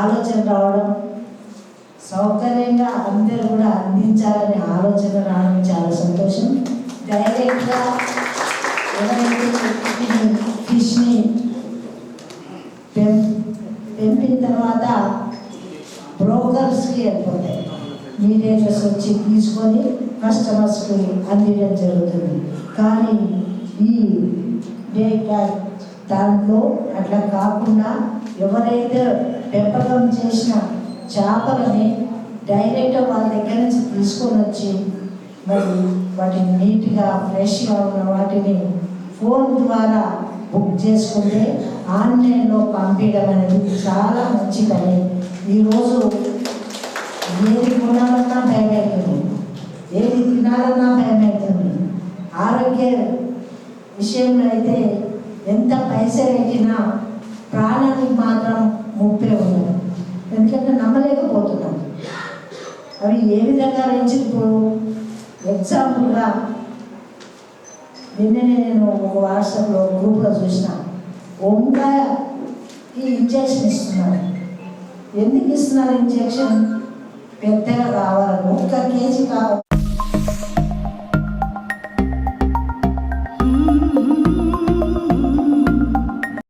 ఆలోచన రావడం సౌకర్యంగా అందరూ కూడా అందించాలనే ఆలోచన రావడం చాలా సంతోషం. డైరెక్ట్గా ఎవరైతే ఫిష్ని పెం పెంపిన తర్వాత బ్రోకర్స్కి వెళ్ళిపోతాయి మీడియేటర్స్ వచ్చి తీసుకొని కస్టమర్స్కి అందించడం జరుగుతుంది. కానీ ఈ డే దాంట్లో అట్లా కాకుండా ఎవరైతే పెంపకం చేసిన చేపలని డైరెక్ట్ వాళ్ళ దగ్గర నుంచి తీసుకొని వచ్చి మరి వాటిని నీట్గా ఫ్రెష్గా ఉన్న వాటిని ఫోన్ ద్వారా బుక్ చేసుకుంటే ఆన్లైన్లో పంపించడం అనేది చాలా మంచి పని. ఈరోజు ఏది కొనాలన్నా భయం అవుతుంది ఏది తినాలన్నా భయం అవుతుంది ఆరోగ్య విషయంలో అయితే ఎంత పైసలు పెట్టినా అవి ఏ విధంగా నుంచి ఇప్పుడు ఎగ్జాంపుల్గా నిన్ననే నేను ఒక వాట్సాప్లో గ్రూప్లో చూసిన. వంకాయకి ఇంజక్షన్ ఇస్తున్నారు. ఎందుకు ఇస్తున్నారు ఇంజక్షన్ పెద్దగా కావాలని ఒక్క కేజీ కావాలి?